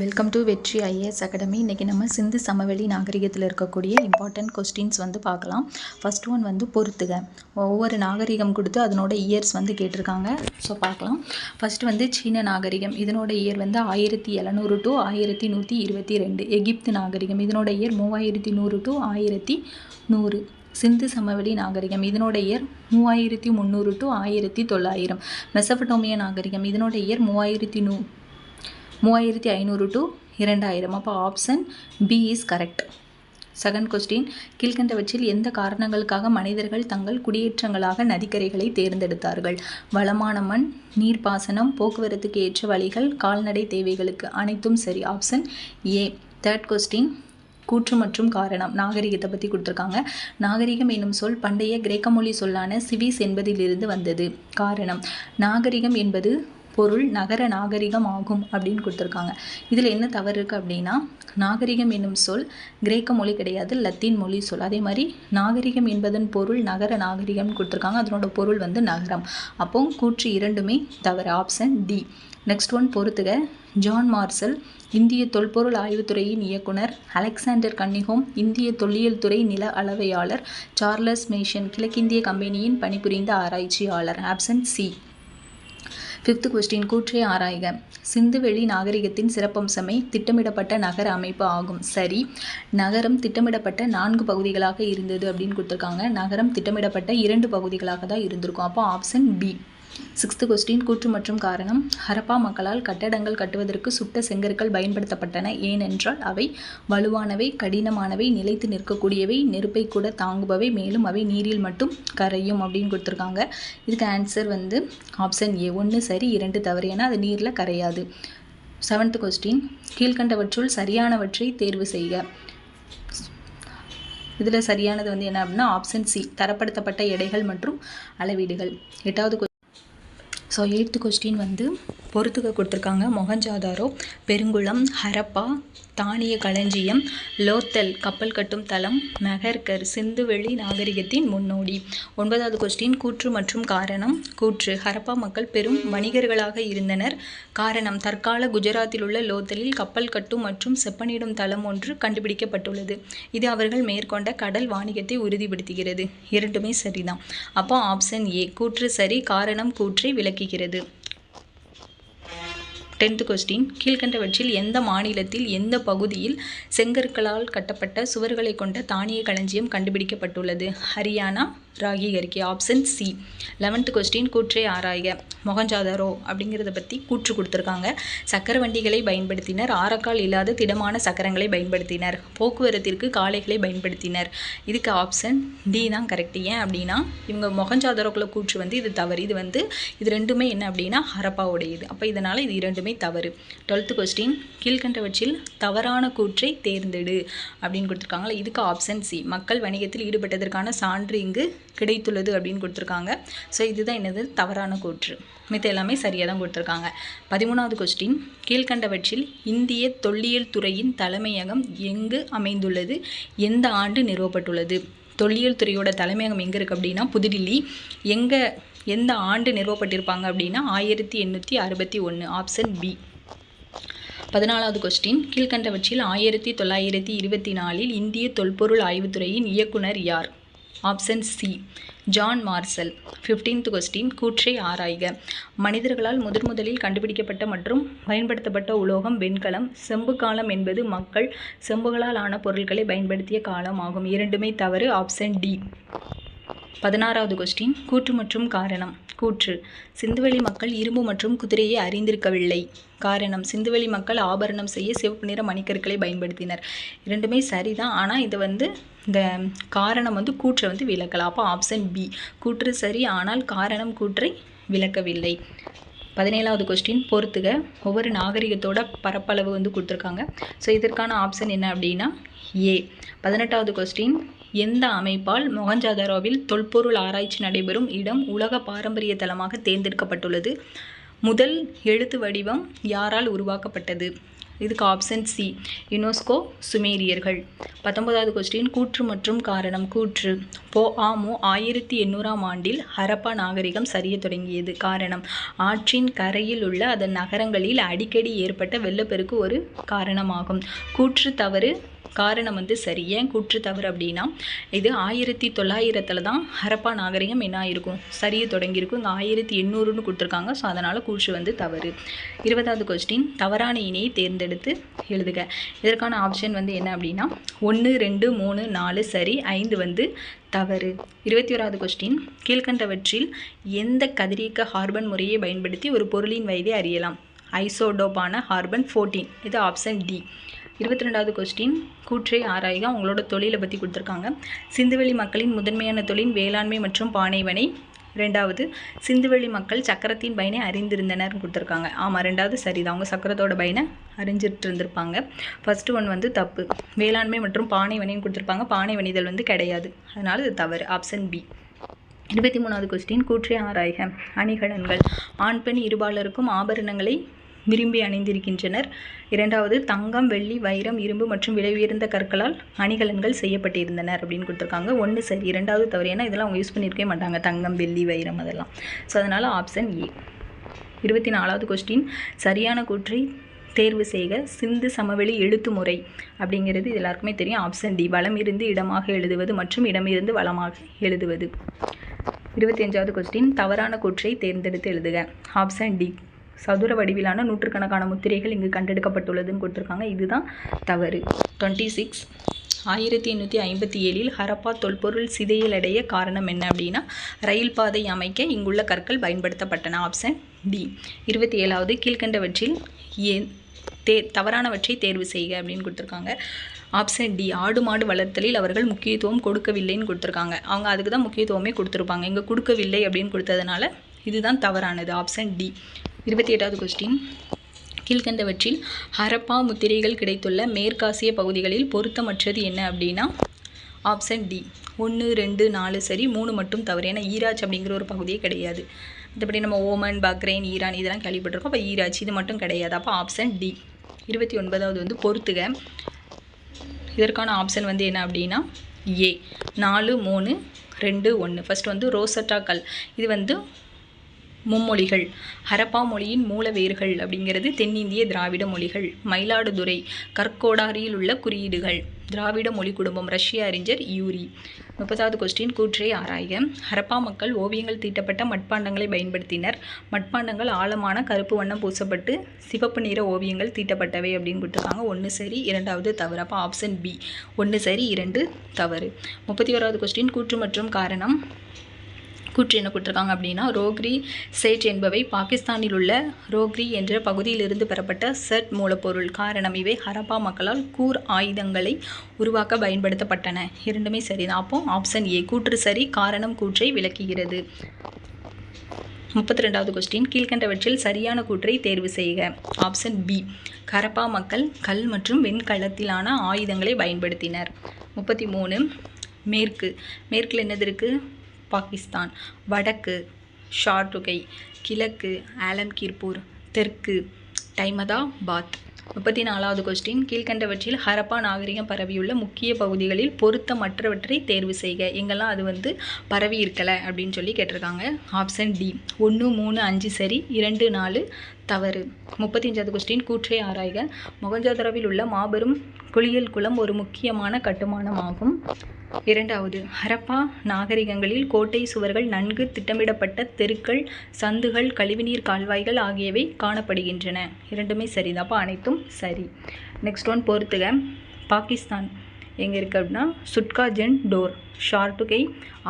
Welcome to Vetri IAS academy இன்றைக்கி நம்ம சிந்து சமவெளி நாகரிகத்தில் இருக்கக்கூடிய இம்பார்ட்டண்ட் கொஸ்டின்ஸ் வந்து பார்க்கலாம். ஃபஸ்ட் ஒன் வந்து பொறுத்துக ஒவ்வொரு நாகரிகம் கொடுத்து அதனோட இயர்ஸ் வந்து கேட்டிருக்காங்க. ஸோ பார்க்கலாம். ஃபஸ்ட்டு வந்து சீன நாகரிகம். இதனோட இயர் வந்து ஆயிரத்தி எழுநூறு டு ஆயிரத்தி நூற்றி இருபத்தி ரெண்டு. எகிப்து நாகரிகம். இதனோட இயர் மூவாயிரத்தி நூறு டு ஆயிரத்தி நூறு. சிந்து சமவெளி நாகரிகம். இதனோட இயர் மூவாயிரத்தி முந்நூறு டு ஆயிரத்தி தொள்ளாயிரம். மெசபடோமிய நாகரிகம். இதனோட இயர் மூவாயிரத்தி நூ மூவாயிரத்தி ஐநூறு டு இரண்டாயிரம். அப்போ option B is correct second question கீழ்கண்டவற்றில் எந்த காரணங்களுக்காக மனிதர்கள் தங்கள் குடியேற்றங்களாக நதிக்கரைகளை தேர்ந்தெடுத்தார்கள்? வளமான மண் நீர்ப்பாசனம் போக்குவரத்துக்கு ஏற்ற வழிகள் கால்நடை தேவைகளுக்கு அனைத்தும் சரி. ஆப்ஷன் ஏ தேர்ட் கொஸ்டின் கூற்று மற்றும் காரணம். நாகரிகத்தை பற்றி கொடுத்துருக்காங்க. நாகரிகம் என்னும் சொல் பண்டைய கிரேக்க மொழி சொல்லான சிவிஸ் என்பதிலிருந்து வந்தது. காரணம் நாகரிகம் என்பது பொருள் நகர நாகரிகம் ஆகும் அப்படின்னு கொடுத்துருக்காங்க. இதில் என்ன தவறு இருக்குது அப்படின்னா நாகரிகம் என்னும் சொல் கிரேக்க மொழி கிடையாது லத்தீன் மொழி சொல். அதே மாதிரி நாகரிகம் என்பதன் பொருள் நகர நாகரிகம்னு கொடுத்துருக்காங்க. அதனோட பொருள் வந்து நகரம். அப்போ கூற்று இரண்டுமே தவறு. ஆப்ஷன் டி நெக்ஸ்ட் ஒன் பொறுத்துக. ஜான் மார்சல் இந்திய தொல்பொருள் ஆய்வுத்துறையின் இயக்குனர் அலெக்சாண்டர் கன்னிகோம் இந்திய தொல்லியல் துறை நில அளவையாளர் சார்லஸ் மேஷன் கிழக்கிந்திய கம்பெனியின் பணிபுரிந்த ஆராய்ச்சியாளர். ஆப்சன் சி ஃபிஃப்த் கொஸ்டின் கூற்றை ஆராய்க. சிந்துவெளி நாகரிகத்தின் சிறப்பம்சமே திட்டமிடப்பட்ட நகர அமைப்பு ஆகும். சரி. நகரம் திட்டமிடப்பட்ட நான்கு பகுதிகளாக இருந்தது அப்படின்னு கொடுத்துருக்காங்க. நகரம் திட்டமிடப்பட்ட இரண்டு பகுதிகளாக தான் இருந்திருக்கும். அப்போ ஆப்ஷன் பி சிக்ஸ்த்து கொஸ்டின் கூற்று மற்றும் காரணம். ஹரப்பா மக்களால் கட்டடங்கள் கட்டுவதற்கு சுட்ட செங்கற்கள் பயன்படுத்தப்பட்டன ஏனென்றால் அவை வலுவானவை கடினமானவை நிலைத்து நிற்கக்கூடியவை நெருப்பை கூட தாங்குபவை மேலும் அவை நீரில் மட்டும் கரையும் அப்படின்னு கொடுத்துருக்காங்க. இதுக்கு ஆன்சர் வந்து ஆப்ஷன் ஏ ஒன்று சரி இரண்டு தவறு ஏன்னா அது நீரில் கரையாது. செவன்த் கொஸ்டின் கீழ்கண்டவற்றுள் சரியானவற்றை தேர்வு செய்க. இதில் சரியானது வந்து என்ன அப்படின்னா ஆப்ஷன் சி தரப்படுத்தப்பட்ட எடைகள் மற்றும் அளவீடுகள். எட்டாவது ஸோ எயித்து கொஸ்டின் வந்து பொறுத்துக்க கொடுத்துருக்காங்க. மொகஞ்சாதாரோ பெருங்குளம் ஹரப்பா தானிய களஞ்சியம் லோத்தல் கப்பல் கட்டும் தளம் மெஹர்கர் சிந்துவெளி நாகரிகத்தின் முன்னோடி. ஒன்பதாவது கொஸ்டின் கூற்று மற்றும் காரணம். கூற்று ஹரப்பா மக்கள் பெரும் வணிகர்களாக இருந்தனர். காரணம் தற்கால குஜராத்தில் உள்ள லோத்தலில் கப்பல் கட்டும் மற்றும் செப்பனிடும் தளம் ஒன்று கண்டுபிடிக்கப்பட்டுள்ளது. இது அவர்கள் மேற்கொண்ட கடல் வாணிகத்தை உறுதிப்படுத்துகிறது. இரண்டுமே சரிதான். அப்போ ஆப்ஷன் ஏ கூற்று சரி காரணம் கூற்றை விளக்குகிறது. டென்த் கொஸ்டின் கீழ்கண்டவற்றில் எந்த மாநிலத்தில் எந்த பகுதியில் செங்கற்களால் கட்டப்பட்ட சுவர்களை கொண்ட தானிய களஞ்சியம் கண்டுபிடிக்கப்பட்டுள்ளது? ஹரியானா ராகிகரிக்கி ஆப்ஷன் சி லெவன்த் கொஸ்டின் கூற்றை ஆராய்க மொகஞ்சாதாரோ அப்படிங்கிறத பற்றி கூற்று கொடுத்துருக்காங்க. சக்கர வண்டிகளை பயன்படுத்தினர். ஆரக்கால் இல்லாத திடமான சக்கரங்களை பயன்படுத்தினர். போக்குவரத்திற்கு காளைகளை பயன்படுத்தினர். இதுக்கு ஆப்ஷன் டி தான் கரெக்ட் ஏன் அப்படின்னா இவங்க மொகஞ்சாதாரோக்குள்ள கூற்று வந்து இது தவறு. இது வந்து இது ரெண்டுமே என்ன அப்படின்னா ஹரப்பாவுடையது. அப்போ இதனால் இது இரண்டுமே தவறு. டுவெல்த்து கொஸ்டின் கீழ்கண்டவற்றில் தவறான கூற்றை தேர்ந்தெடு அப்படின்னு கொடுத்துருக்காங்களா இதுக்கு ஆப்ஷன் சி மக்கள் வணிகத்தில் ஈடுபட்டதற்கான சான்று இங்கு கிடைத்துள்ளது அப்படின்னு கொடுத்துருக்காங்க. ஸோ இதுதான் என்னது? தவறான கூற்று. மித்த எல்லாமே சரியாக தான் கொடுத்துருக்காங்க. பதிமூணாவது கொஸ்டின் கீழ்கண்டவற்றில் இந்திய தொல்லியல் துறையின் தலைமையகம் எங்கு அமைந்துள்ளது? எந்த ஆண்டு நிறுவப்பட்டுள்ளது? தொல்லியல் துறையோட தலைமையகம் எங்கே இருக்குது அப்படின்னா புதுடில்லி. எங்கே எந்த ஆண்டு நிறுவப்பட்டிருப்பாங்க அப்படின்னா ஆயிரத்தி எண்ணூற்றி அறுபத்தி ஒன்று ஆப்ஷன் பி பதினாலாவது கொஸ்டின் கீழ்கண்டவற்றில் ஆயிரத்தி தொள்ளாயிரத்தி இருபத்தி நாலில் இந்திய தொல்பொருள் ஆய்வுத்துறையின் இயக்குனர் யார்? Option C John Marshall fifteenth question கூற்றை ஆராய்க. மனிதர்களால் முதன் முதலில் கண்டுபிடிக்கப்பட்ட மற்றும் பயன்படுத்தப்பட்ட உலோகம் வெண்கலம். செம்பு காலம் என்பது மக்கள் செம்புகளால் ஆன பொருட்களை பயன்படுத்திய காலம் ஆகும். இரண்டுமே தவறு. ஆப்ஷன் டி பதினாறாவது கொஸ்டின் கூற்று மற்றும் காரணம். கூற்று. சிந்துவெளி மக்கள் இரும்பு மற்றும் குதிரையை அறிந்திருக்கவில்லை. காரணம். சிந்துவெளி மக்கள் ஆபரணம் செய்ய சிவப்பு நிற மணிக்கற்களை பயன்படுத்தினர். இரண்டுமே சரிதான். ஆனால் இது வந்து இந்த காரணம் வந்து கூற்றை வந்து விளக்கலாம் அப்போ ஆப்ஷன் பி கூற்று சரி ஆனால் காரணம் கூற்றை விளக்கவில்லை. பதினேழாவது கொஸ்டின் பொறுத்துக. ஒவ்வொரு நாகரிகத்தோட பரப்பளவு வந்து கொடுத்துருக்காங்க. ஸோ இதற்கான ஆப்ஷன் என்ன அப்படின்னா ஏ பதினெட்டாவது கொஸ்டின் எந்த அமைப்பால் மொகஞ்சாதாரோவில் தொல்பொருள் ஆராய்ச்சி நடைபெறும் இடம் உலக பாரம்பரிய தலமாக தேர்ந்தெடுக்கப்பட்டுள்ளது. முதல் எழுத்து வடிவம் யாரால் உருவாக்கப்பட்டது? இதுக்கு ஆப்ஷன் சி யுனெஸ்கோ சுமேரியர்கள். பத்தொன்பதாவது கொஸ்டின் கூற்று மற்றும் காரணம். கூற்று. போ ஆமு ஆயிரத்தி எண்ணூறாம் ஆண்டில் ஹரப்பா நாகரிகம் சரிய தொடங்கியது. காரணம். ஆற்றின் கரையில் உள்ள அதன் நகரங்களில் அடிக்கடி ஏற்பட்ட வெள்ளப்பெருக்கு ஒரு காரணமாகும். கூற்று தவறு. காரணம் வந்து சரி. ஏன் கூற்று தவறு அப்படின்னா இது ஆயிரத்தி தொள்ளாயிரத்தில் தான் ஹரப்பா நாகரிகம் என்ன ஆயிருக்கும்? சரிய தொடங்கியிருக்கும். இங்கே ஆயிரத்தி எண்ணூறுன்னு கொடுத்துருக்காங்க. ஸோ அதனால் கூற்று வந்து தவறு. இருபதாவது கொஸ்டின் தவறான இணையை தேர்ந்தெடுத்து எழுதுக. இதற்கான ஆப்ஷன் வந்து என்ன அப்படின்னா ஒன்று ரெண்டு மூணு நாலு சரி ஐந்து வந்து தவறு. இருபத்தி ஓராவது கொஸ்டின் கீழ்கண்டவற்றில் எந்த கதிரியக்க ஹார்பன் முறையை பயன்படுத்தி ஒரு பொருளின் வயதை அறியலாம்? ஐசோடோப்பான ஹார்பன் ஃபோர்டீன் இது ஆப்ஷன் டி இருபத்தி ரெண்டாவது கொஸ்டின் கூற்றை ஆராய்க. அவங்களோட தொழிலை பற்றி கொடுத்துருக்காங்க. சிந்துவெளி மக்களின் முதன்மையான தொழில் வேளாண்மை மற்றும் பானைவனை. ரெண்டாவது சிந்துவெளி மக்கள் சக்கரத்தின் பயனை அறிந்திருந்தனர்னு கொடுத்துருக்காங்க. ஆமாம் ரெண்டாவது சரிதான். அவங்க சக்கரத்தோட பயனை அறிஞ்சிட்டு இருந்திருப்பாங்க ஃபஸ்ட்டு ஒன் வந்து தப்பு. வேளாண்மை மற்றும் பானை வணிகம் கொடுத்துருப்பாங்க. பானை வணிதல் வந்து கிடையாது. அதனால் இது தவறு. ஆப்ஷன் பி இருபத்தி மூணாவது கொஸ்டின் கூற்றை ஆராய்க. அணிகலன்கள். ஆண் பெண் இருபாலருக்கும் ஆபரணங்களை விரும்பி அணிந்திருக்கின்றனர். இரண்டாவது தங்கம் வெள்ளி வைரம் இரும்பு மற்றும் விலை உயர்ந்த கற்களால் அணிகலன்கள் செய்யப்பட்டிருந்தனர் அப்படின்னு கொடுத்துருக்காங்க. ஒன்று சரி இரண்டாவது தவறு. ஏன்னா இதெல்லாம் அவங்க யூஸ் பண்ணியிருக்கவே மாட்டாங்க. தங்கம் வெள்ளி வைரம் அதெல்லாம். ஸோ அதனால் ஆப்ஷன் ஏ இருபத்தி நாலாவது கொஸ்டின் சரியான கூற்றை தேர்வு செய்க. சிந்து சமவெளி எழுத்து முறை அப்படிங்கிறது இது எல்லாருக்குமே தெரியும். ஆப்ஷன் டி வளம் இருந்து இடமாக எழுதுவது மற்றும் இடமிருந்து வளமாக எழுதுவது. இருபத்தி அஞ்சாவது கொஸ்டின் தவறான கூற்றை தேர்ந்தெடுத்து எழுதுக. ஆப்ஷன் டி சதுர வடிவிலான நூற்றுக்கணக்கான முத்திரைகள் இங்கு கண்டெடுக்கப்பட்டுள்ளதுன்னு கொடுத்துருக்காங்க. இதுதான் தவறு. டுவெண்ட்டி சிக்ஸ் ஆயிரத்தி எண்ணூற்றி ஐம்பத்தி ஏழில் ஹரப்பா தொல்பொருள் சிதையலடைய காரணம் என்ன அப்படின்னா ரயில் பாதை அமைக்க இங்குள்ள கற்கள் பயன்படுத்தப்பட்டன. ஆப்ஷன் டி இருபத்தி ஏழாவது கீழ்கண்டவற்றில் ஏ தே தவறானவற்றை தேர்வு செய்க அப்படின்னு கொடுத்துருக்காங்க. ஆப்ஷன் டி ஆடு மாடு வளர்த்தலில் அவர்கள் முக்கியத்துவம் கொடுக்கவில்லைன்னு கொடுத்துருக்காங்க. அவங்க அதுக்கு தான் முக்கியத்துவமே கொடுத்துருப்பாங்க. இங்கே கொடுக்கவில்லை அப்படின்னு கொடுத்ததுனால இதுதான் தவறானது. ஆப்ஷன் டி இருபத்தி எட்டாவது கொஸ்டின் கீழ்கண்டவற்றில் ஹரப்பா முத்திரைகள் கிடைத்துள்ள மேற்காசிய பகுதிகளில் பொருத்தமற்றது என்ன அப்படின்னா ஆப்ஷன் டி ஒன்று ரெண்டு நாலு சரி மூணு மட்டும் தவறு. ஏன்னா ஈராஜ் அப்படிங்கிற ஒரு பகுதியே கிடையாது. மற்றபடி நம்ம ஓமன் பக்ரைன் ஈரான் இதெல்லாம் கேள்விப்பட்டிருக்கோம். அப்போ ஈராஜ் இது மட்டும் கிடையாது. அப்போ ஆப்ஷன் டி இருபத்தி ஒன்பதாவது வந்து பொறுத்துக. இதற்கான ஆப்ஷன் வந்து என்ன அப்படின்னா ஏ நாலு மூணு ரெண்டு ஒன்று ஃபஸ்ட் வந்து ரோசட்டா கல். இது வந்து மும்மொழிகள். ஹரப்பா மொழியின் மூல வேர்கள் அப்படிங்கிறது தென்னிந்திய திராவிட மொழிகள். மயிலாடுதுறை கற்கோடாரியில் உள்ள குறியீடுகள். திராவிட மொழி குடும்பம் ரஷ்ய அறிஞர் யூரி. முப்பதாவது கொஸ்டின் கூற்றை ஆராய்க ஹரப்பா மக்கள் ஓவியங்கள் தீட்டப்பட்ட மட்பாண்டங்களை பயன்படுத்தினர். மட்பாண்டங்கள் ஆழமான கருப்பு வண்ணம் பூசப்பட்டு சிவப்பு நிற ஓவியங்கள் தீட்டப்பட்டவை அப்படின்னு கொடுத்துருக்காங்க. ஒன்று சரி இரண்டாவது தவறு. அப்போ ஆப்ஷன் பி ஒன்று சரி இரண்டு தவறு. முப்பத்தி ஓராவது கொஸ்டின் கூற்று மற்றும் காரணம். கூற்று என்ன கொடுத்துருக்காங்க அப்படின்னா ரோக்ரி சேட் என்பவை பாகிஸ்தானில் உள்ள ரோக்ரி என்ற பகுதியிலிருந்து பெறப்பட்ட செட் மூலப்பொருள். காரணம் இவை ஹரப்பா மக்களால் கூர் ஆயுதங்களை உருவாக்க பயன்படுத்தப்பட்டன. இரண்டுமே சரிதான். அப்போ ஆப்ஷன் ஏ கூற்று சரி காரணம் கூற்றை விளக்குகிறது. முப்பத்தி ரெண்டாவது கொஸ்டின் கீழ்கண்டவற்றில் சரியான கூற்றை தேர்வு செய்க. ஆப்ஷன் பி கரப்பா மக்கள் கல் மற்றும் வெண்கலத்திலான ஆயுதங்களை பயன்படுத்தினர். முப்பத்தி மூணு மேற்கு. மேற்கில் என்னது இருக்குது பாகிஸ்தான் வடக்கு ஷார்டுகை கிழக்கு ஆலம்கீர்பூர் தெற்கு டைமதாபாத் முப்பத்தி நாலாவது கொஸ்டின் கீழ்கண்டவற்றில் ஹரப்பா நாகரிகம் பரவியுள்ள முக்கிய பகுதிகளில் பொருத்தமற்றவற்றை தேர்வு செய்க. எங்கெல்லாம் அது வந்து பரவி இருக்கலை அப்படின்னு சொல்லி கேட்டிருக்காங்க. ஆப்ஷன் டி ஒன்று மூணு அஞ்சு சரி. இரண்டு நாலு தவறு. முப்பத்தி அஞ்சாவது கொஸ்டின் கூற்றை ஆராய்க. மொகஞ்சதாரோவில் உள்ள மாபெரும் குளியல் குளம் ஒரு முக்கியமான கட்டுமானமாகும். இரண்டாவது ஹரப்பா நாகரிகங்களில் கோட்டை சுவர்கள் நன்கு திட்டமிடப்பட்ட தெருக்கள் சந்துகள் கழிவுநீர் கால்வாய்கள் ஆகியவை காணப்படுகின்றன. இரண்டுமே சரிதான். அப்போ அனைத்தும் சரி. நெக்ஸ்ட் ஒன் பொறுத்துக. பாகிஸ்தான். எங்கே இருக்குது அப்படின்னா சுட்காஜன் டோர் ஷார்டுகை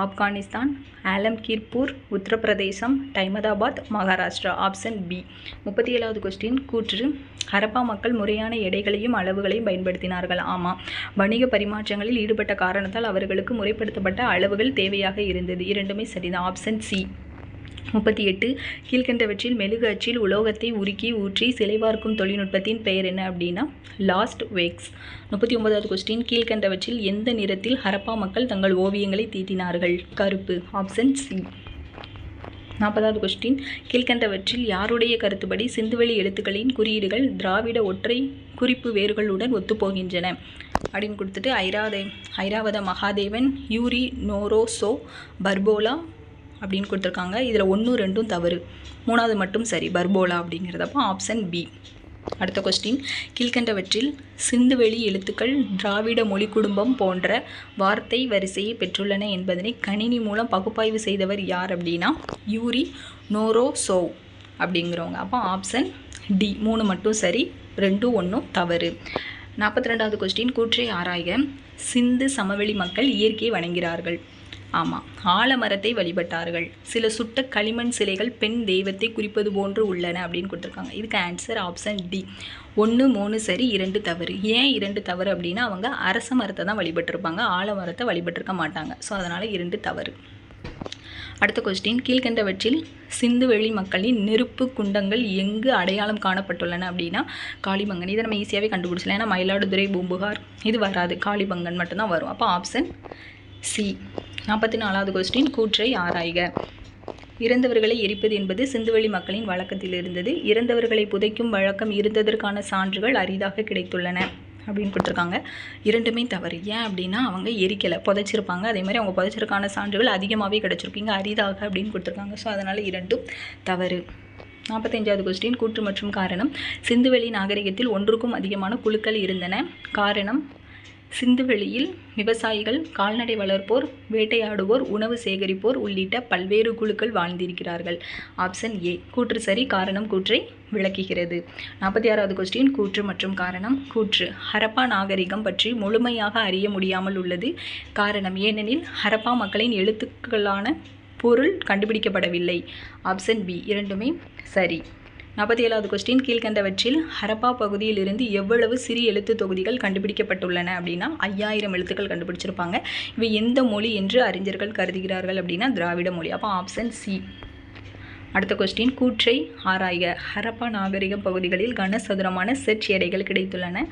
ஆப்கானிஸ்தான் ஆலம்கீர்பூர் உத்தரப்பிரதேசம் டைமதாபாத் மகாராஷ்டிரா ஆப்ஷன் பி. முப்பத்தி ஏழாவது கொஸ்டின் கூற்று ஹரப்பா மக்கள் முறையான எடைகளையும் அளவுகளையும் பயன்படுத்தினார்கள். ஆமாம் வணிக பரிமாற்றங்களில் ஈடுபட்ட காரணத்தால் அவர்களுக்கு முறைப்படுத்தப்பட்ட அளவுகள் தேவையாக இருந்தது. இரண்டுமே சரிதான். Option C. முப்பத்தி எட்டு கீழ்கண்டவற்றில் மெழுகு அச்சில் உலோகத்தை உருக்கி ஊற்றி சிலைவார்க்கும் தொழில்நுட்பத்தின் பெயர் என்ன அப்படின்னா லாஸ்ட் வேக்ஸ். முப்பத்தி ஒன்பதாவது கொஸ்டின் கீழ்கண்டவற்றில் எந்த நிறத்தில் ஹரப்பா மக்கள் தங்கள் ஓவியங்களை தீட்டினார்கள்? கருப்பு. ஆப்ஷன் சி நாற்பதாவது கொஸ்டின் கீழ்கண்டவற்றில் யாருடைய கருத்துப்படி சிந்துவெளி எழுத்துக்களின் குறியீடுகள் திராவிட ஒற்றை குறிப்பு வேர்களுடன் ஒத்துப்போகின்றன? அப்படின்னு கொடுத்துட்டு ஐராத Iravatham Mahadevan Yuri Knorozov Parpola அப்படின்னு கொடுத்துருக்காங்க. இதில் ஒன்று ரெண்டும் தவறு. மூணாவது மட்டும் சரி. பர்போலா அப்படிங்கிறதப்போ ஆப்ஷன் பி அடுத்த கொஸ்டின் கீழ்கண்டவற்றில் சிந்துவெளி எழுத்துக்கள் திராவிட மொழி குடும்பம் போன்ற வார்த்தை வரிசையை பெற்றுள்ளன என்பதனை கணினி மூலம் பகுப்பாய்வு செய்தவர் யார் அப்படின்னா யூரி நோரோசோ அப்படிங்கிறவங்க. அப்போ ஆப்ஷன் டி மூணு மட்டும் சரி ரெண்டும் ஒன்றும் தவறு. நாற்பத்தி ரெண்டாவது கொஸ்டின் கூற்றை ஆராய சிந்து சமவெளி மக்கள் இயற்கையை வணங்கிறார்கள் ஆமாம் ஆலமரத்தை வழிபட்டார்கள். சில சுட்ட களிமண் சிலைகள் பெண் தெய்வத்தை குறிப்பது போன்று உள்ளன அப்படின்னு கொடுத்துருக்காங்க. இதுக்கு ஆன்சர் ஆப்ஷன் டி ஒன்று மூணு சரி இரண்டு தவறு. ஏன் இரண்டு தவறு அப்படின்னா அவங்க அரச மரத்தை தான் வழிபட்டிருப்பாங்க. ஆலமரத்தை வழிபட்டிருக்க மாட்டாங்க. ஸோ அதனால் இரண்டு தவறு. அடுத்த கொஸ்டின் கீழ்கண்டவற்றில் சிந்துவெளி மக்களின் நெருப்பு குண்டங்கள் எங்கு அடையாளம் காணப்பட்டுள்ளன அப்படின்னா காளிபங்கன் இதை நம்ம ஈஸியாகவே கண்டுபிடிச்சலாம் ஏன்னா மயிலாடுதுறை பூம்புகார் இது வராது. காளிபங்கன் மட்டும்தான் வரும். அப்போ ஆப்ஷன் சி நாற்பத்தி நாலாவது கொஸ்டின் கூற்றை ஆராய்க. இறந்தவர்களை எரிப்பது என்பது சிந்துவெளி மக்களின் வழக்கத்தில் இருந்தது. இறந்தவர்களை புதைக்கும் வழக்கம் இருந்ததற்கான சான்றுகள் அரிதாக கிடைத்துள்ளன அப்படின்னு கொடுத்துருக்காங்க. இரண்டுமே தவறு. ஏன் அப்படின்னா அவங்க எரிக்கலை புதைச்சிருப்பாங்க. அதே மாதிரி அவங்க புதைச்சிருக்கான சான்றுகள் அதிகமாகவே கிடச்சிருப்பீங்க அரிதாக அப்படின்னு கொடுத்துருக்காங்க. ஸோ அதனால் இரண்டும் தவறு. நாற்பத்தஞ்சாவது கொஸ்டின் கூற்று மற்றும் காரணம். சிந்துவெளி நாகரிகத்தில் ஒன்றுக்கும் அதிகமான குழுக்கள் இருந்தன. காரணம் சிந்துவெளியில் விவசாயிகள் கால்நடை வளர்ப்போர் வேட்டையாடுவோர் உணவு சேகரிப்போர் உள்ளிட்ட பல்வேறு குழுக்கள் வாழ்ந்திருக்கிறார்கள். ஆப்ஷன் ஏ கூற்று சரி காரணம் கூற்றை விளக்குகிறது. நாற்பத்தி ஆறாவது கொஸ்டின் கூற்று மற்றும் காரணம் கூற்று. ஹரப்பா நாகரிகம் பற்றி முழுமையாக அறிய முடியாமல் உள்ளது. காரணம் ஏனெனில் ஹரப்பா மக்களின் எழுத்துக்களான பொருள் கண்டுபிடிக்கப்படவில்லை. ஆப்ஷன் பி இரண்டுமே சரி. நாற்பத்தி ஏழாவது கொஸ்டின் கீழ்கண்டவற்றில் ஹரப்பா பகுதியிலிருந்து எவ்வளவு சிறிய எழுத்து தொகுதிகள் கண்டுபிடிக்கப்பட்டுள்ளன அப்படின்னா ஐயாயிரம் எழுத்துக்கள் கண்டுபிடிச்சிருப்பாங்க. இவை எந்த மொழி என்று அறிஞர்கள் கருதுகிறார்கள் அப்படின்னா திராவிட மொழி. அப்போ ஆப்ஷன் சி அடுத்த கொஸ்டின் கூற்றை ஆராய்க ஹரப்பா நாகரிக பகுதிகளில் கனசதுரமான செட் எடைகள் கிடைத்துள்ளன.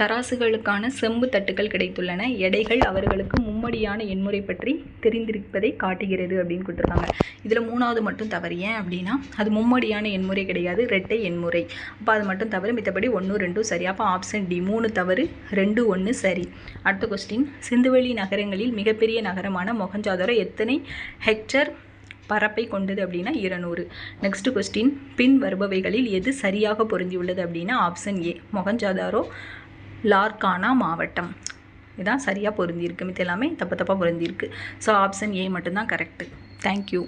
தராசுகளுக்கான செம்பு தட்டுகள் கிடைத்துள்ளன. எடைகள் அவர்களுக்கு மும்மடியான எண்முறை பற்றி தெரிந்திருப்பதை காட்டுகிறது அப்படின்னு கொடுத்துருக்காங்க. இதில் மூணாவது மட்டும் தவறு. ஏன் அப்படின்னா அது மும்மடியான எண்முறை கிடையாது ரெட்டை எண்முறை. அப்போ அது மட்டும் தவறு. மித்தபடி ஒன்று ரெண்டும் சரி. அப்போ ஆப்ஷன் டி மூணு தவறு ரெண்டு ஒன்று சரி. அடுத்த கொஸ்டின் சிந்துவெளி நகரங்களில் மிகப்பெரிய நகரமான மொகஞ்சாதரோ எத்தனை ஹெக்டர் பரப்பை கொண்டது அப்படின்னா இருநூறு. நெக்ஸ்ட் கொஸ்டின் பின் வருபவைகளில் எது சரியாக பொருந்தியுள்ளது அப்படின்னா ஆப்ஷன் ஏ மொகஞ்சாதாரோ லார்கானா மாவட்டம். இதான் சரியாக பொருந்தியிருக்கு. மித்த எல்லாமே தப்பு தப்பாக பொருந்திருக்கு ஸோ ஆப்ஷன் ஏ மட்டும்தான் கரெக்டு தேங்க்யூ